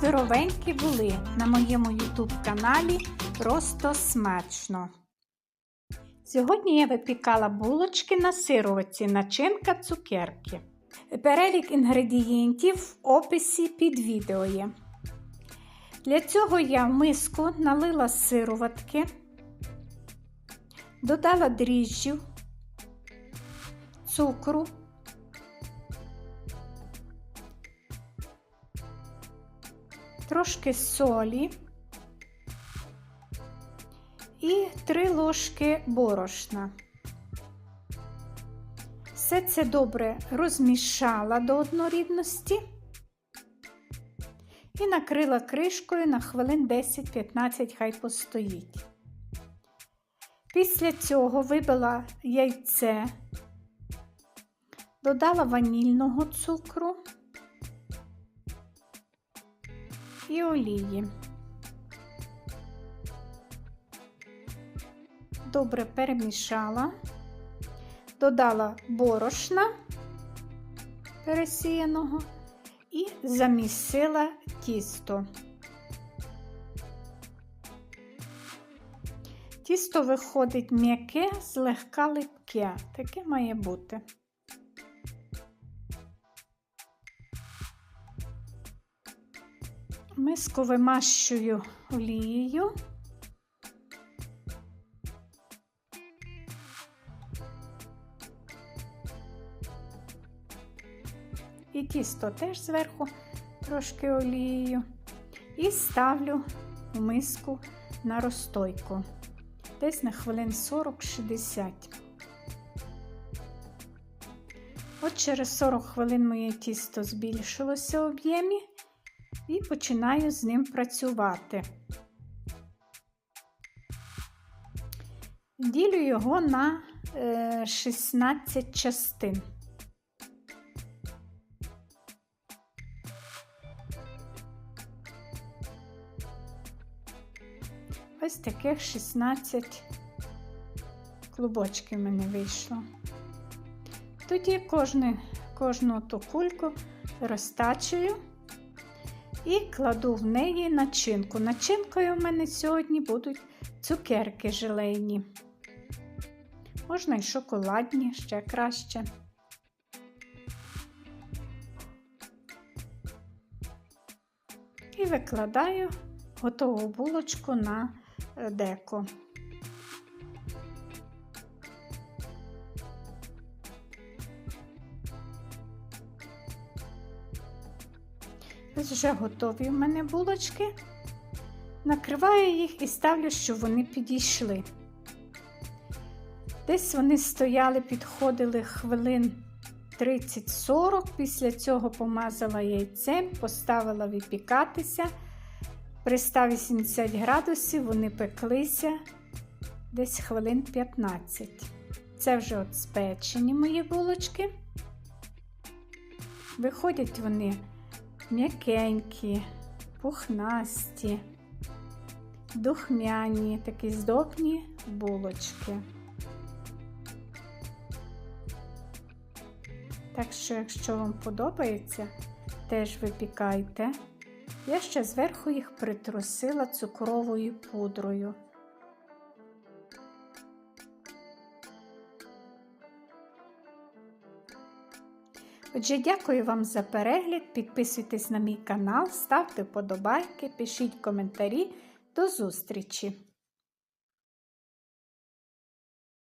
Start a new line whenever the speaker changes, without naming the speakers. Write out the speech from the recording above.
здоровенькі були на моєму YouTube каналі Просто смачно. Сьогодні я випікала булочки на сироватці, начинка цукерки. Перелік інгредієнтів в описі під відео є. Для цього я в миску налила сироватки, додала дріжджів, цукру, трошки солі і 3 ложки борошна. Все це добре розмішала до однорідності і накрила кришкою на хвилин 10-15 хай постоїть. Після цього вибила яйце, додала ванільного цукру і олії. Добре перемішала, додала борошна пересіяного і замісила тісто. Тісто виходить м'яке, злегка липке, таке має бути. Миску вимащую олією. І тісто теж зверху трошки олією. І ставлю в миску на розстойку. Десь на хвилин 40-60. От через 40 хвилин моє тісто збільшилося в об'ємі і починаю з ним працювати. Ділю його на 16 частин. Ось таких 16 клубочків в мене вийшло. Тоді кожну, кожну ту кульку розтачую і кладу в неї начинку. Начинкою в мене сьогодні будуть цукерки желейні. Можна і шоколадні, ще краще. І викладаю готову булочку на деко. Вже готові в мене булочки. Накриваю їх і ставлю, щоб вони підійшли. Десь вони стояли, підходили хвилин 30-40. Після цього помазала яйцем, поставила випікатися. При 180 градусів вони пеклися десь хвилин 15. Це вже от спечені мої булочки. Виходять вони м'якенькі, пухнасті, духмяні, такі здобні булочки. Так що, якщо вам подобається, теж випікайте. Я ще зверху їх притрусила цукровою пудрою. Отже, дякую вам за перегляд. Підписуйтесь на мій канал, ставте вподобайки, пишіть коментарі. До зустрічі!